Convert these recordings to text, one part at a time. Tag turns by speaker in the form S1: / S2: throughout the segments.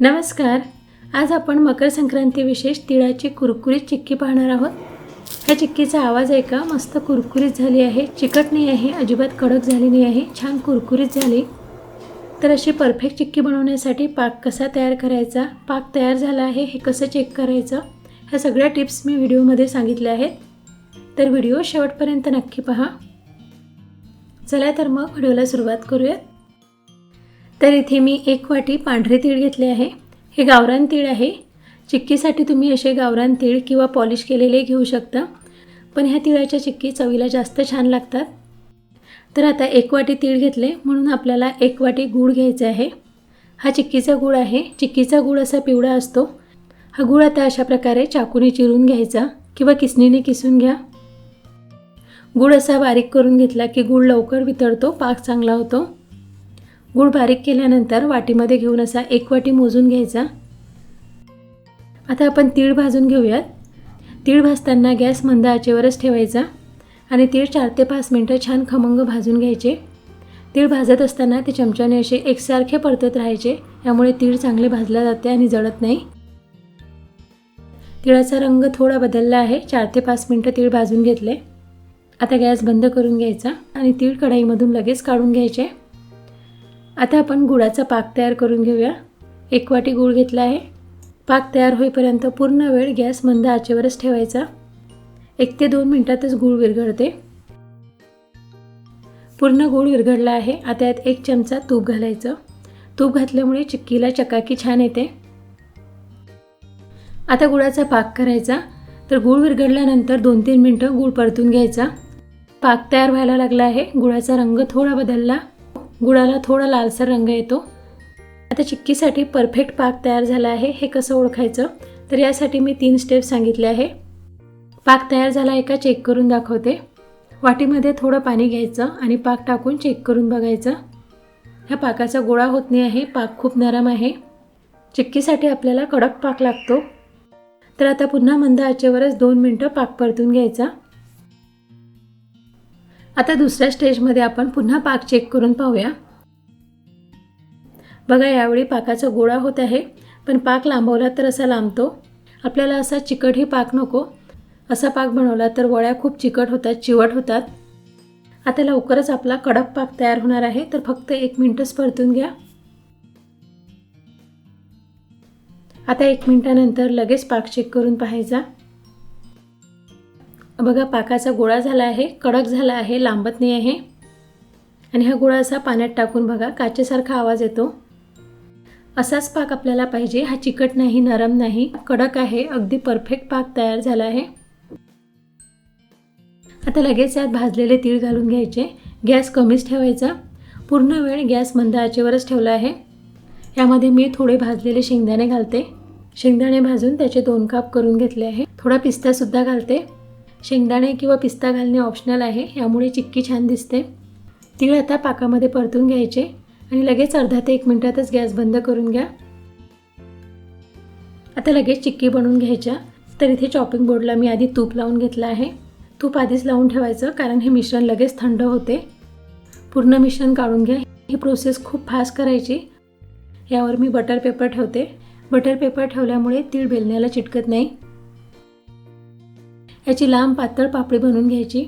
S1: नमस्कार. आज आपण मकर संक्रांती विशेष तिळाची कुरकुरीत चिक्की पाहणार आहोत. ह्या चिक्कीचा आवाज आहे का मस्त कुरकुरीत झाली आहे चिकट नाही आहे अजिबात कडक झाली नाही आहे छान कुरकुरीत झाली. तर अशी परफेक्ट चिक्की बनवण्यासाठी पाक कसा तयार करायचा पाक तयार झाला आहे हे कसं चेक करायचं ह्या सगळ्या टिप्स मी व्हिडिओमध्ये सांगितल्या आहेत. तर व्हिडिओ शेवटपर्यंत नक्की पहा. चला तर मग व्हिडिओला सुरुवात करूयात. तर इथे मी एक वाटी पांढरे तीळ घेतले आहे. हे गावरान तीळ आहे. चिक्कीसाठी तुम्ही असे गावरान तीळ किंवा पॉलिश केलेले घेऊ शकता. पण ह्या तिळाच्या चिक्की चवीला जास्त छान लागतात. तर आता एक वाटी तीळ घेतले. म्हणून आपल्याला एक वाटी गूळ घ्यायचा आहे. हा चिक्कीचा गूळ आहे. चिक्कीचा गूळ असा पिवळा असतो. हा गूळ आता अशा प्रकारे चाकूने चिरून घ्यायचा किंवा किसणीने किसून घ्या. गूळ असा बारीक करून घेतला की गूळ लवकर वितळतो पाक चांगला होतो. गूळ बारीक केल्यानंतर वाटीमध्ये घेऊन असा एक वाटी मोजून घ्यायचा. आता आपण तीळ भाजून घेऊयात. तीळ भाजताना गॅस मंद आचेवरच ठेवायचा आणि तीळ चार ते पाच मिनटं छान खमंग भाजून घ्यायचे. तीळ भाजत असताना ते चमच्याने असे एकसारखे परतत राहायचे यामुळे तीळ चांगले भाजला जाते आणि जळत नाही. तिळाचा रंग थोडा बदलला आहे. चार ते पाच मिनटं तीळ भाजून घेतले. आता गॅस बंद करून घ्यायचा आणि तीळ कढाईमधून लगेच काढून घ्यायचे. आता आपण गुळाचा पाक तयार करून घेऊया. एक वाटी गूळ घेतला आहे. पाक तयार होईपर्यंत पूर्ण वेळ गॅस मंद आचेवरच ठेवायचा. एक ते दोन मिनटातच गूळ विरघळते. पूर्ण गूळ विरघळला आहे. आता यात एक चमचा तूप घालायचं. तूप घातल्यामुळे चिक्कीला चकाकी छान येते. आता गुळाचा पाक करायचा. तर गूळ विरघळल्यानंतर दोन तीन मिनटं गूळ परतून घ्यायचा. पाक तयार व्हायला लागला आहे. गुळाचा रंग थोडा बदलला. गुळाला थोडा लालसर रंग येतो. आता चिक्कीसाठी परफेक्ट पाक तयार झाला आहे. हे कसं ओळखायचं? तर यासाठी मी तीन स्टेप सांगितले आहे. पाक तयार झाला आहे का चेक करून दाखवते. वाटीमध्ये थोडं पाणी घ्यायचं आणि पाक टाकून चेक करून बघायचं. ह्या पाकाचा गोळा होत नाही आहे. पाक खूप नरम आहे. चिक्कीसाठी आपल्याला कडक पाक लागतो. तर आता पुन्हा मंद आचेवरच दोन मिनटं पाक परतून घ्यायचा. आता दुसऱ्या स्टेजमध्ये आपण पुन्हा पाक चेक करून पाहूया. बघा यावेळी पाकाचा गोळा होत आहे पण पाक लांबवला तर असा लांबतो. आपल्याला असा चिकटही पाक नको. असा पाक बनवला तर वळ्या खूप चिकट होतात चिवट होतात. आता लवकरच आपला कडक पाक तयार होणार आहे तर फक्त एक मिनटच परतून घ्या. आता एक मिनटानंतर लगेच पाक चेक करून पाहायचा. बघा पाकाचा गोळा झाला आहे कडक झाला आहे लांबत नाही आहे. आणि हा गोळा असा पाण्यात टाकून बघा काचेसारखा आवाज येतो. असाच पाक आपल्याला पाहिजे. हा चिकट नाही नरम नाही कडक आहे अगदी परफेक्ट पाक तयार झाला आहे. आता लगेच यात भाजलेले तीळ घालून घ्यायचे. गॅस कमीच ठेवायचा. पूर्ण वेळ गॅस मंद आचेवरच ठेवला आहे. यामध्ये मी थोडे भाजलेले शेंगदाणे घालते. शेंगदाणे भाजून त्याचे दोन काप करून घेतले आहे. थोडा पिस्तासुद्धा घालते. शेंगदाणे किंवा पिस्ता घालणे ऑप्शनल आहे यामुळे चिक्की छान दिसते. तीळ आता पाकामध्ये परतून घ्यायचे आणि लगेच अर्धा ते एक मिनटातच गॅस बंद करून घ्या. आता लगेच चिक्की बनवून घ्यायच्या. तर इथे चॉपिंग बोर्डला मी आधी तूप लावून घेतलं आहे. तूप आधीच लावून ठेवायचं कारण हे मिश्रण लगेच थंड होते. पूर्ण मिश्रण काढून घ्या. ही प्रोसेस खूप फास्ट करायची. यावर मी बटर पेपर ठेवते. बटर पेपर ठेवल्यामुळे तीळ बेलण्याला चिटकत नाही. याची लांब पातळ पापडी बनवून घ्यायची.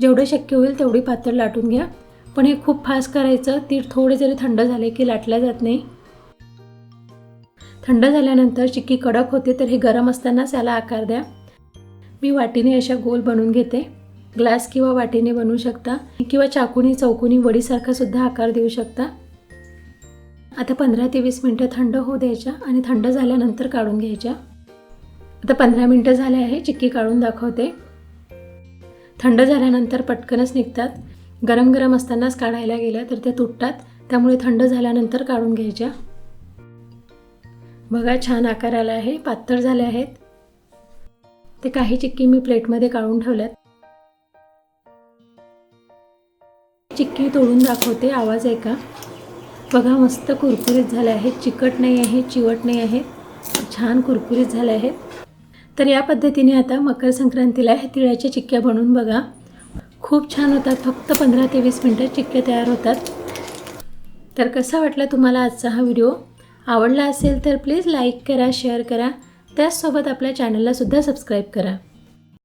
S1: जेवढं शक्य होईल तेवढी पातळ लाटून घ्या. पण हे खूप फास्ट करायचं ती थोडे जरी थंड झाले की लाटल्या जात नाही. थंड झाल्यानंतर चिक्की कडक होते तर हे गरम असतानाच याला आकार द्या. मी वाटीने अशा गोल बनवून घेते. ग्लास किंवा वाटीने बनवू शकता. किंवा चाकूनी चौकोनी वडीसारखा सुद्धा आकार देऊ शकता. आता पंधरा ते वीस मिनटं थंड होऊ द्यायच्या आणि थंड झाल्यानंतर काढून घ्यायच्या. आता पंधरा मिनटं झाले आहे चिक्की काढून दाखवते. थंड झाल्यानंतर पटकनच निघतात. गरम गरम असतानाच काढायला गेल्या तर त्या तुटतात. त्यामुळे थंड झाल्यानंतर काढून घ्यायच्या. बघा छान आकार आला आहे पातळ झाले आहेत. ते काही चिक्की मी प्लेटमध्ये काढून ठेवल्यात. चिक्की तोडून दाखवते आवाज आहे का बघा मस्त कुरकुरीत झाले आहेत. चिकट नाही आहे चिवट नाही आहे. छान कुरकुरीत झाले आहेत. तर या पद्धतीने आता मकर संक्रांतीला ह्या तिळाच्या चिक्क्या बनवून बघा. खूप छान होतात. फक्त पंधरा ते वीस मिनटं चिक्क्या तयार होतात. तर कसा वाटला तुम्हाला आजचा हा व्हिडिओ? आवडला असेल तर प्लीज लाईक करा शेअर करा. त्याचसोबत आपल्या चॅनलला सुद्धा सबस्क्राईब करा.